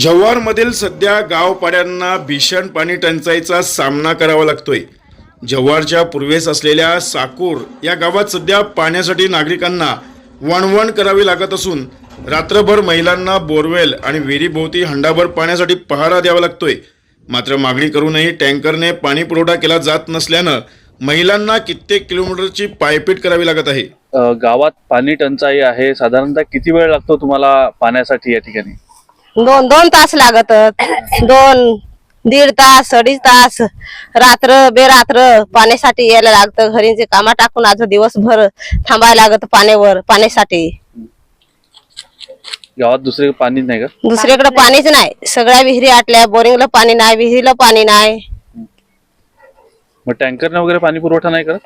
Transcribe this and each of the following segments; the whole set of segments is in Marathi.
जव्हारमधील सध्या गावपाड्यांना भीषण पाणी टंचाईचा सामना करावा लागतोय. जव्हारच्या पूर्वेस असलेल्या साकूर या गावात सध्या पाण्यासाठी नागरिकांना वणवण करावी लागत असून रात्रभर महिलांना बोरवेल आणि विहिरीभोवती हंडाभर पाण्यासाठी पहारा द्यावा लागतोय. मात्र मागणी करूनही टँकरने पाणी पुरवठा केला जात नसल्यानं महिलांना कित्येक किलोमीटरची पायपीट करावी लागत आहे. गावात पाणी टंचाई आहे. साधारणतः किती वेळ लागतो तुम्हाला पाण्यासाठी या ठिकाणी? दोन दोन तास लागत दोन दीड तास अडीच तास. रात्र बेरात्र पाण्यासाठी यायला लागतं. घरीचे कामा टाकून आज दिवसभर थांबायला लागत पाण्यावर पाण्यासाठी. गावात दुसरे पाणी नाही का? दुसरीकडे पाणीच नाही. सगळ्या विहिरी आटल्या. बोरिंगला पाणी नाही विहिरीला पाणी नाही. मग टँकरने वगैरे पाणी पुरवठा नाही करत?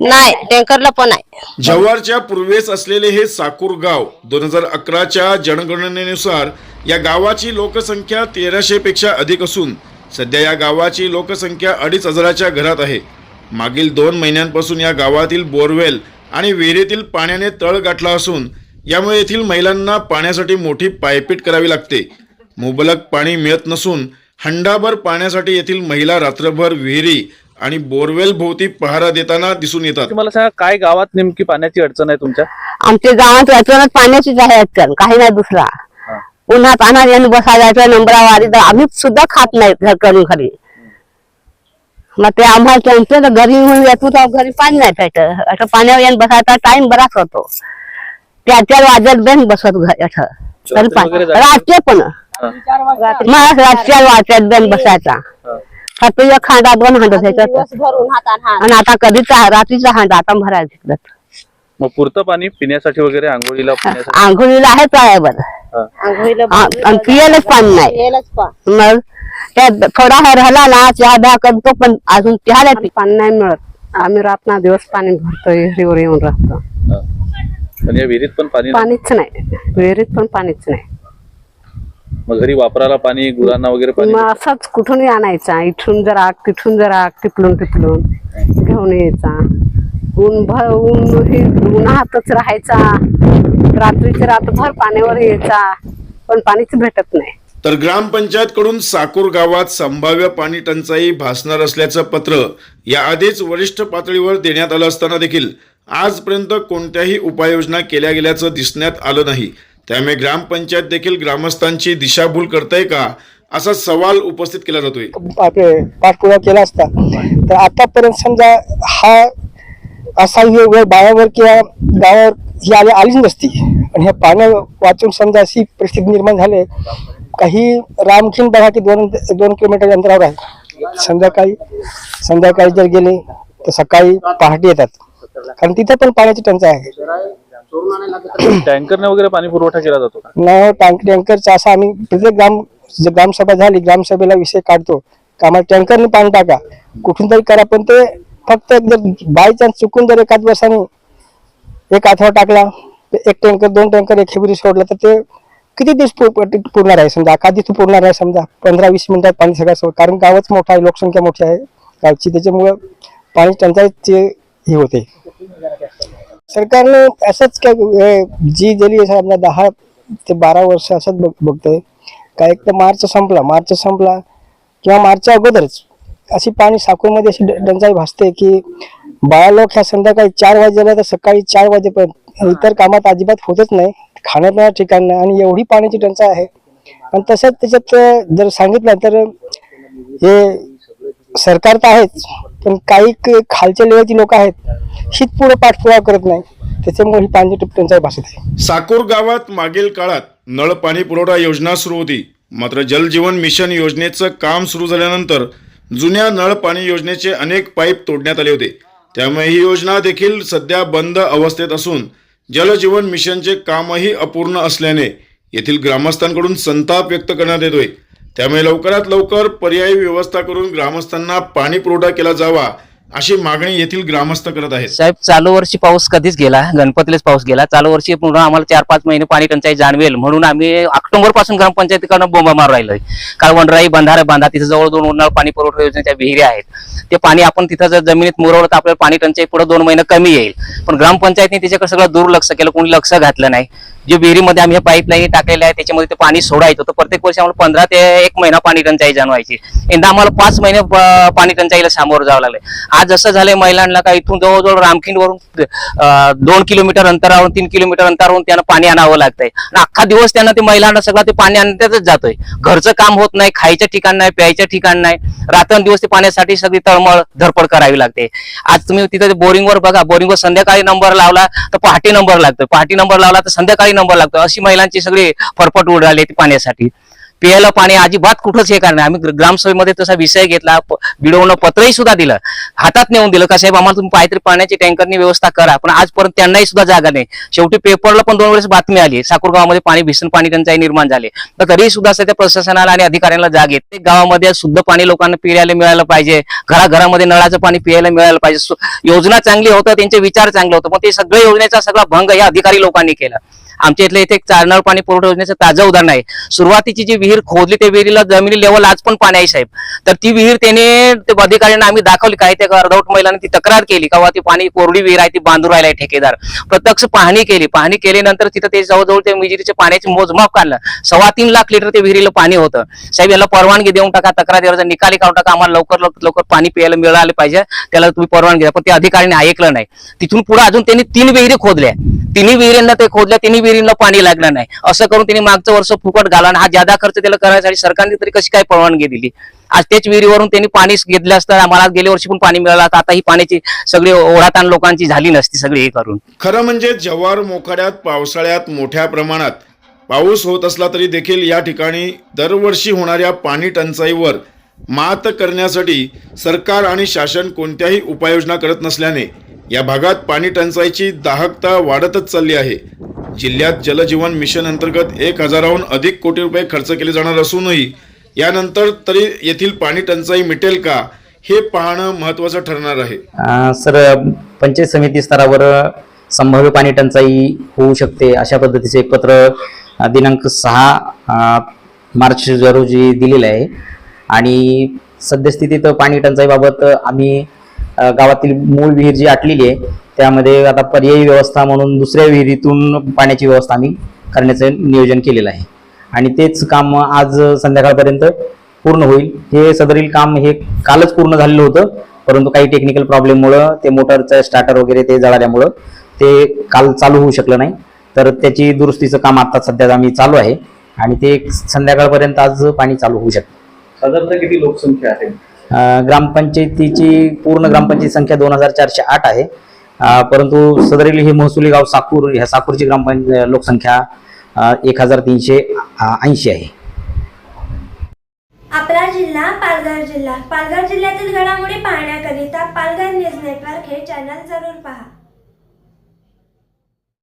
नाही टँकरला पण नाही. जव्हारच्या पूर्वेस असलेले हे साकूर गाव दोन हजार अकराच्या जनगणनेनुसार या गावाची लोकसंख्या तेराशे पेक्षा अधिक असून सध्या या गावाची लोकसंख्या अडीच हजाराच्या घरात आहे. मागील दोन महिन्यांपासून या गावातील बोरवेल आणि विहिरीतील पाण्याने तळ गाठला असून यामुळे येथील महिलांना पाण्यासाठी मोठी पायपीट करावी लागते. मुबलक पाणी मिळत नसून हंडाभर पाण्यासाठी येथील महिला रात्रभर विहिरी आणि बोरवेल भोवती पहारा देताना दिसून येतात तुम्हाला सांगा काय गावात नेमकी पाण्याची अडचण आहे तुमच्या आमच्या गावात अचानक पाण्याचीच आहे अडचण काही नाही दुसरा हा. उन्हात अनार यांनी बसायचं नंबरावारी तर आम्ही सुद्धा खात नाही घर करून घरी मग ते आम्हाला त्यांचं तर घरी येऊन येतो तर घरी पाणी नाही प्यायचं असं पाण्यावर येऊन बसायचा टाइम बराच होतो त्या चार वाजत बेन बसत घरी असं तरी रात्री पाणी? रात्री पण. मग रातच्या वाजत बेन बसायचा. फक्त एक खांडा दोन हांडा घ्यायचा आणि आता कधीचा रात्रीचा हांडा आता भरायचा तिकडं. मग पुरतं पाणी पिण्यासाठी वगैरे आंघोळीला पिण्यासाठी? आंघोळीला आहे पायावर. हा. आ- आणि पियालाच पाणी नाही. मग त्या थोडा हे राहिला ना चहा द्या करतो पण अजून चहाला पाणी नाही मिळत. आम्ही रात्र दिवस पाणी भरतो विहिरीवर येऊन राहतो. हा. या विहिरीत पण पाणी नाही. पाणीच नाही. विहिरीत पण पाणीच नाही. मग घरी वापरायला पाणी गुरांना वगैरे पाणी? मग असंच कुठूनही आणायचा? इथून जरा तिथून जरा टिपलून टिपलून घेऊन यायचा. ऊन भर ऊन हे उन्हातच राहायचा. रात्रीचे रात्रभर पाण्यावर यायचा. पण पाणीच भेटत नाही. तर ग्रामपंचायतकडून साकूर गावात संभाव्य पाणी टंचाई भासणार असल्याचं पत्र याआधीच वरिष्ठ पातळीवर देण्यात आलं असताना देखील आजपर्यंत कोणत्याही उपाययोजना केल्या गेल्याचं दिसण्यात आलं नाही. त्यामुळे ग्रामपंचायत देखील ग्रामस्थांची दिशाभूल करताय का? असा सवाल उपस्थित केला जातोय. आपले पाठपुरावा केला असता. तर आतापर्यंत समजा हा असा ही वेळ बाळावर किंवा गावावर ही आली आलीच नसती. आणि ह्या पाण्या वाचून समजा अशी परिस्थिती निर्माण झाली काही रामखीन बघा की दोन दोन किलोमीटर अंतरावर आहे. संध्याकाळी संध्याकाळी जर गेले तर सकाळी पहाटे येतात. कारण तिथे पण पाण्याची टंचाई आहे. टँकरने वगैरे पाणी पुरवठा केला जातो का? न टँक टँकरचा असा आम्ही प्रत्येक ग्राम ग्रामसभा झाली ग्रामसभेला विषय काढतो. का आम्हाला टँकरने पाणी टाका. कुठून तरी करा पण ते फक्त जर बाय चान्स चुकून जर एखाद वर्षाने एक आठवडा टाकला एक टँकर दोन टँकर एक फेब्रुवारी सोडलं तर ते किती दिवस पु- पु- पुरणार आहे समजा? एका दिवस पुरणार आहे समजा? पंधरा वीस मिनिटात पाणी सगळं सोड कारण गावच मोठं आहे लोकसंख्या मोठी आहे गावची. त्याच्यामुळं पाणी टंचाईचे हे होते. सरकारनं असंच काय जी गेली आहे समजा दहा ते बारा वर्ष असंच बघ बघतोय. काय एक तर मार्च संपला मार्च संपला किंवा मार्चच्या अगोदरच. अशी पाणी साखूरमध्ये अशी ड- टंचाई भासते की बाया लोक ह्या संध्याकाळी चार वाजेला तर सकाळी चार वाजेपर्यंत. इतर कामात अजिबात होतच नाही खाण्यापिण्या ठिकाण नाही आणि एवढी पाण्याची टंचाई आहे. आणि तसंच त्याच्यात जर सांगितलं तर हे सरकार तर आहेच. पण काही खालच्या लेवलची लोक आहेत हीच पुढे पाठपुरावा करत नाही. त्याच्यामुळे ही पाणी टंचाई भाषेत आहे. साकूर गावात मागील काळात नळ पाणी पुरवठा योजना सुरू होती. मात्र जलजीवन मिशन योजनेचं काम सुरू झाल्यानंतर जुन्या नळ पाणी योजनेचे अनेक पाईप तोडण्यात आले होते. त्यामुळे ही योजना देखील सध्या बंद अवस्थेत असून जलजीवन मिशनचे कामही अपूर्ण असल्याने येथील ग्रामस्थांकडून संताप व्यक्त करण्यात येतोय. त्यामुळे लवकरात लवकर पर्यायी व्यवस्था करून ग्रामस्थांना पाणी पुरवठा केला जावा अशी मागणी येथील ग्रामस्थ करत आहेत. साहेब चालू वर्षी पाऊस कधीच गेला गणपतीलाच पाऊस गेला. चालू वर्षी पूर्ण आम्हाला चार पाच महिने पाणी टंचाई जाणवेल म्हणून आम्ही ऑक्टोबरपासून ग्रामपंचायतीकडनं बोंबा मार राहिलोय. कारण वनराई बंधारा बांधा तिथं जवळ दोन उन्हाळ पाणी पुरवठा योजनेच्या विहिरी आहेत. ते पाणी आपण तिथं जर जमिनीत मुरवलं तर आपल्याला पाणी टंचाई पुढे दोन महिने कमी येईल. पण ग्रामपंचायतीने त्याच्याकडे सगळं दुर्लक्ष केलं कोणी लक्ष घातलं नाही. जे विहिरीमध्ये आम्ही पाईपलाईन टाकलेले आहे त्याच्यामध्ये ते पाणी सोडायचं तर प्रत्येक वर्षी आम्हाला पंधरा ते एक महिना पाणी टंचाई जाणवायची. यंदा आम्हाला पाच महिने पाणी टंचाईला सामोरं जावं लागलंय. आज असं झालंय महिलांना का इथून जवळजवळ रामखिंडवरून दोन किलोमीटर अंतरावरून तीन किलोमीटर अंतरावरून त्यांना पाणी आणावं लागतंय. आणि अख्खा दिवस त्यांना ते महिलांना सगळं ते पाणी आणण्यातच जातोय. घरचं काम होत नाही खायचं ठिकाण नाही प्यायचं ठिकाण नाही. रात्रंदिवस ते पाण्यासाठी सगळी तळमळ धडपड करावी लागते. आज तुम्ही तिथे बोरिंगवर बघा बोरिंगवर संध्याकाळी नंबर लावला तर पहाटे नंबर लागतो पहाटे नंबर लावला तर संध्याकाळी नंबर लागतो. अशी महिलांची सगळी फरफट उडाली पाण्यासाठी. प्यायला पाणी अजिबात कुठंच हे करणार आम्ही ग्रामसभेमध्ये तसा विषय घेतला बिडवणं पत्रही सुद्धा दिलं. हातात नेऊन दिलं का साहेब आम्हाला तुम्ही काहीतरी पाण्याची टँकरनी व्यवस्था करा पण आजपर्यंत त्यांनाही सुद्धा जागा नाही. शेवटी पेपरला पण दोन वेळेस बातमी आली. साकूर गावामध्ये पाणी भीषण पाणी टंचाई निर्माण झाले. तर तरी सुद्धा सध्या प्रशासनाला आणि अधिकाऱ्यांना जाग येते. गावामध्ये शुद्ध पाणी लोकांना पिण्याला मिळालं पाहिजे. घराघरामध्ये नळाचं पाणी पियायला मिळालं पाहिजे. योजना चांगली होतं त्यांचे विचार चांगले होतं पण ते सगळ्या योजनेचा सगळा भंग या अधिकारी लोकांनी केला. आमच्या इथल्या इथे एक चारणार पाणी पुरवठा योजनेचं ताजं उदाहरण आहे. सुरुवातीची जी विहीर खोदली त्या विहिरीला जमिनी लेवल आज पण पाणी आहे साहेब. तर ती विहीर त्याने अधिकाऱ्यांना आम्ही दाखवली काय त्या अर्धवट महिलांनी ती तक्रार केली का ती पाणी कोरडी विहीर आहे ती बांधून राहिला ठेकेदार. प्रत्यक्ष पाहणी केली. पाहणी केल्यानंतर तिथं ते जवळजवळ ते विहिरीचे पाण्याचे मोजमाप काढलं. सव्वा तीन लाख लिटर ते विहिरीला पाणी होतं. साहेब याला परवानगी देऊन टाका तक्रार निकाली काढून टाका आम्हाला लवकर लवकर लवकर पाणी प्यायला मिळालं पाहिजे. त्याला तुम्ही परवानगी द्या. पण त्या अधिकाऱ्यांनी ऐकलं नाही. तिथून पुढे अजून त्यांनी तीन विहिरी खोदल्या. तिन्ही विहिरींना ते खोदल्या तिन्ही विहिरींना पाणी लागलं नाही. असं करून त्यांनी मागचं वर्ष फुकट घाला आणि हा जादा खर्च त्याला करायसाठी सरकारने तरी कशी काय परवानगी दिली? आज त्याच विहिरीवरून त्यांनी पाणी घेतलं असतं. आम्हाला गेल्या वर्षी पण पाणी मिळालं आता ही पाण्याची सगळी ओढाताण लोकांची झाली नसती सगळी हे करून. खरं म्हणजे जव्हार मोखाड्यात पावसाळ्यात मोठ्या प्रमाणात पाऊस होत असला तरी देखील या ठिकाणी दरवर्षी होणाऱ्या पाणी टंचाईवर मात करण्यासाठी सरकार आणि शासन कोणत्याही उपाययोजना करत नसल्याने या भागात पाणी टंचाईची दाहकता वाढतच चालली आहे. जिल्ह्यात जलजीवन मिशन अंतर्गत एक हजाराहून अधिक कोटी रुपये खर्च केले जाणार असूनही यानंतर तरी येथील पाणी टंचाई मिटेल का हे पाहणं महत्त्वाचं ठरणार आहे. सर पंचायत समिती स्तरावर संभाव्य पाणी टंचाई होऊ शकते अशा पद्धतीचे एक पत्र दिनांक सहा मार्च रोजी दिलेलं आहे. आणि सद्यस्थितीत पाणी टंचाईबाबत आम्ही गावातील मूळ विहीर जी आटलेली आहे त्यामध्ये आता पर्यायी व्यवस्था म्हणून दुसऱ्या विहिरीतून पाण्याची व्यवस्था आम्ही करण्याचं नियोजन केलेलं आहे. आणि तेच काम आज संध्याकाळपर्यंत पूर्ण होईल. हे सदरील काम हे कालच पूर्ण झालेलं होतं परंतु काही टेक्निकल प्रॉब्लेममुळं ते मोटरचं स्टार्टर वगैरे ते जळाल्यामुळं ते काल चालू होऊ शकलं नाही. तर त्याची दुरुस्तीचं काम आता सध्या आम्ही चालू आहे आणि ते संध्याकाळपर्यंत आज पाणी चालू होऊ शकतं. साधारणतः किती लोकसंख्या आहे? ग्रामपंचायतीची पूर्ण ग्रामपंचायत संख्या दोन हजार चारशे आठ आहे. परंतु सदरील हे महसुली गाव साकूर ह्या साकूरची ग्रामपंचायत लोकसंख्या एक हजार तीनशे ऐंशी आहे. आपला जिल्हा पालघर जिल्हा. पालघर जिल्ह्यातील घडामोडी पाहण्याकरिता पालघर न्यूज नेटवर्क हे चॅनल जरूर पहा.